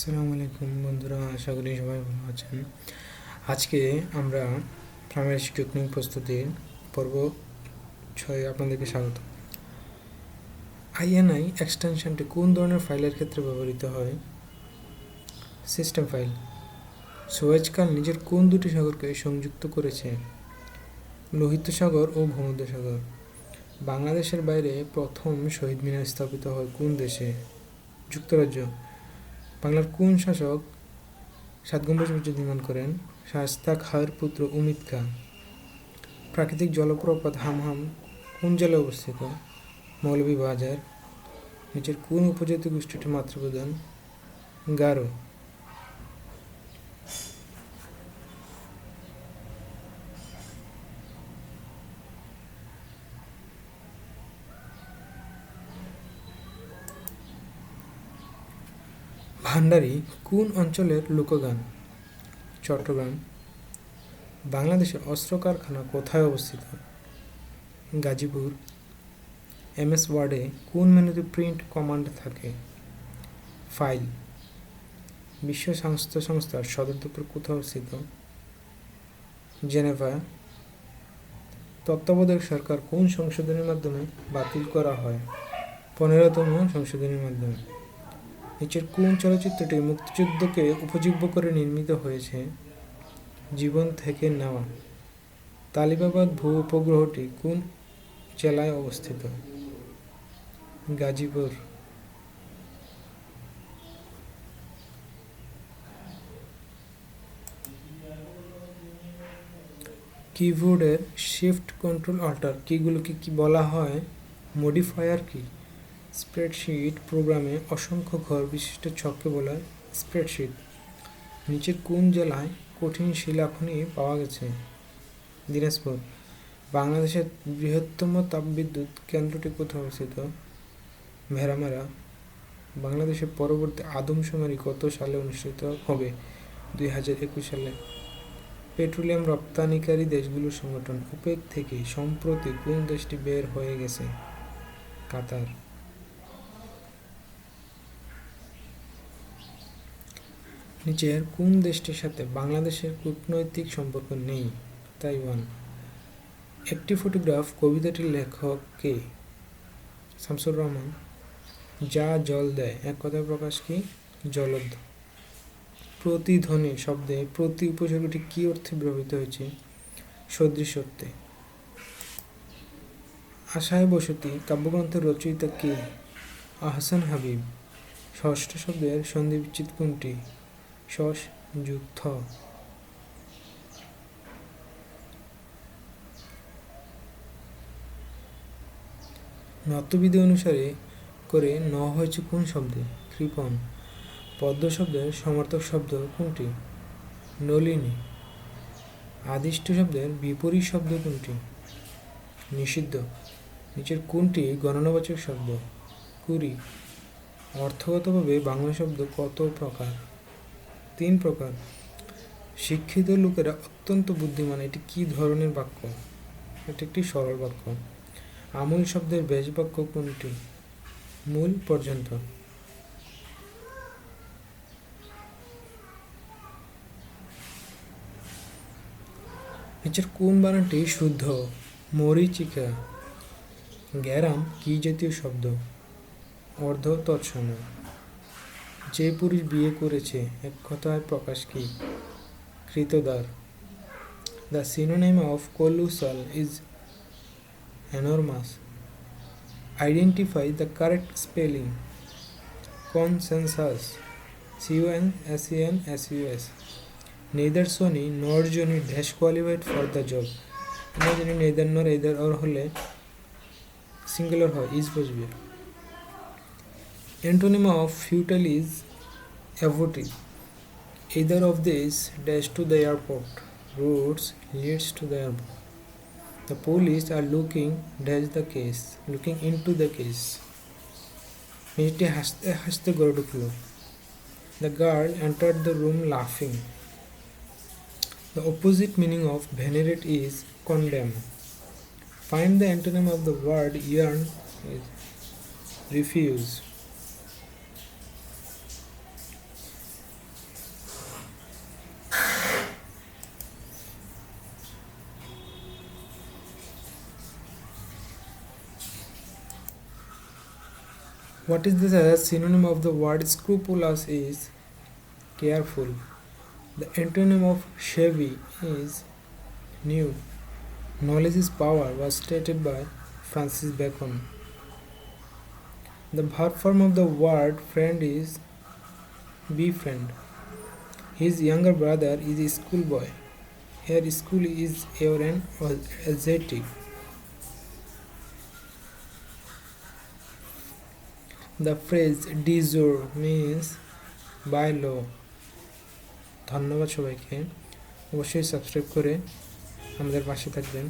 আসসালামু আলাইকুম বন্ধুরা, আশা করি সবাই ভালো আছেন। আজকে আমরা প্রাইমারি শিক্ষক প্রস্তুতির পর্ব ছয় আপনাদেরকে স্বাগত। আইএনআই এক্সটেনশনটি কোন ধরনের ফাইলের ক্ষেত্রে ব্যবহৃত হয়? System file. সুয়েজ কাল নিজের কোন দুটি সাগরকে সংযুক্ত করেছে? লোহিত সাগর ও ভূমধ্য সাগর। বাংলাদেশের বাইরে প্রথম শহীদ মিনার স্থাপিত হয় কোন দেশে? যুক্তরাজ্য। বাংলার কোন শাসক সাত গম্বুজ মসজিদ নির্মাণ করেন? শাস্তা খাঁর পুত্র উমিদ খা। প্রাকৃতিক জলপ্রপাত হামহাম কোন জেলে অবস্থিত? মৌলভী বাজার নিচের কোন উপজাতি গোষ্ঠীটি মাতৃপ্রধান? গারো। ভান্ডারি কোন অঞ্চলের লোকগান? চট্টগ্রাম। বাংলাদেশে অস্ত্র কারখানা কোথায় অবস্থিত? গাজীপুর। এম এস ওয়ার্ডে কোন মেনুতে প্রিন্ট কমান্ড থাকে? ফাইল। বিশ্ব স্বাস্থ্য সংস্থার সদর দপ্তর কোথায় অবস্থিত? জেনেভা। তত্ত্বাবধায়ক সরকার কোন সংশোধনের মাধ্যমে বাতিল করা হয়? পনেরোতম সংশোধনের মাধ্যমে। নিচের কোন চলচ্চিত্রটি মুক্তিযুদ্ধকে উপজীব্য করে নির্মিত হয়েছে? জীবন থেকে নেওয়া। তালিবাবাদ ভূ উপগ্রহটি কোন জেলায় অবস্থিত? গাজীপুর। কিবোর্ডের শিফট কন্ট্রোল অল্টার কীগুলোকে কি বলা হয়? মডিফায়ার কি? স্প্রেডশিট প্রোগ্রামে অসংখ্য ঘর বিশিষ্ট ছককে বলা হয় স্প্রেডশিট। নিচের কোন জেলায় কঠিন শিলাখনি পাওয়া গেছে? দিনাজপুর। বাংলাদেশের বৃহত্তম তাপবিদ্যুৎ কেন্দ্রটি কোথায় অবস্থিত? ভেরামারা বাংলাদেশের পরবর্তী আদমশুমারি কত সালে অনুষ্ঠিত হবে? দুই হাজার একুশ সালে। পেট্রোলিয়াম রপ্তানিকারী দেশগুলোর সংগঠন ওপেক থেকে সম্প্রতি কোন দেশটি বের হয়ে গেছে? কাতার। নিচের কোন দেশটির সাথে বাংলাদেশের কূটনৈতিক সম্পর্ক নেই? তাইওয়ান। একটি ফটোগ্রাফ কবিতাটির লেখক কে? শামসুর রহমান। যা জল দেয়। এক কথায় প্রকাশ কি? জলদ। প্রতিধ্বনি শব্দে প্রতি উপসর্গটি কি অর্থে ব্যবহৃত হয়েছে? সদৃশ অর্থে। আশায় বসতি কাব্যগ্রন্থের রচয়িতা কে? আহসান হাবিব। ষষ্ঠ শব্দের সন্ধি বিচ্ছেদ কোনটি? যুগ থ নত্যবিধি অনুসারে করে ন হয়েছে কোন শব্দে? কৃপণ। পদ্ম শব্দের সমর্থক শব্দ কোনটি? নলিনী। আদিষ্ট শব্দের বিপরীত শব্দ কোনটি? নিষিদ্ধ। নিচের কোনটি গণনাবাচক শব্দ? কুড়ি। অর্থগতভাবে বাংলা শব্দ কত প্রকার? তিন প্রকার। শিক্ষিত লোকেরা অত্যন্ত বুদ্ধিমান। এটি কি ধরনের বাক্য? এটি একটি সরল বাক্য। আমূল শব্দের বেশ বাক্য কোনটি? মূল পর্যন্ত। নিচের কোন বানানটি শুদ্ধ? মরিচিকা। গ্যারাম কি জাতীয় শব্দ? অর্ধ তৎসম। যে পুরুষ বিয়ে করেছে এক কথায় প্রকাশ কি? কৃতদার। The synonym of colossal is enormous identify the correct spelling consensus C U N S N S U S neither Soni nor Johnny dash qualified for the job না জানি নেদার নর এদার অর হলে singular হয় is বুঝবে বসবে অ্যান্টোনিমা of ফিউটাল is অ্যাভোটিভ either of these dash to the airport routes leads to the airport the police are looking dash the case looking into the case মেয়েটি হাসতে হাসতে গড়ে ঢুকলো the girl entered the room লাফিং the opposite meaning of venerate is condemn find the antonym of the word yearn refuse What is the synonym of the word scrupulous is careful. The antonym of shabby is new. Knowledge is power was stated by Francis Bacon. The verb form of the word friend is befriend. His younger brother is a schoolboy. Here, school is your an adjective. The phrase deserve means by law. ধন্যবাদ সবাইকে অবশ্যই subscribe করে আমাদের পাশে থাকবেন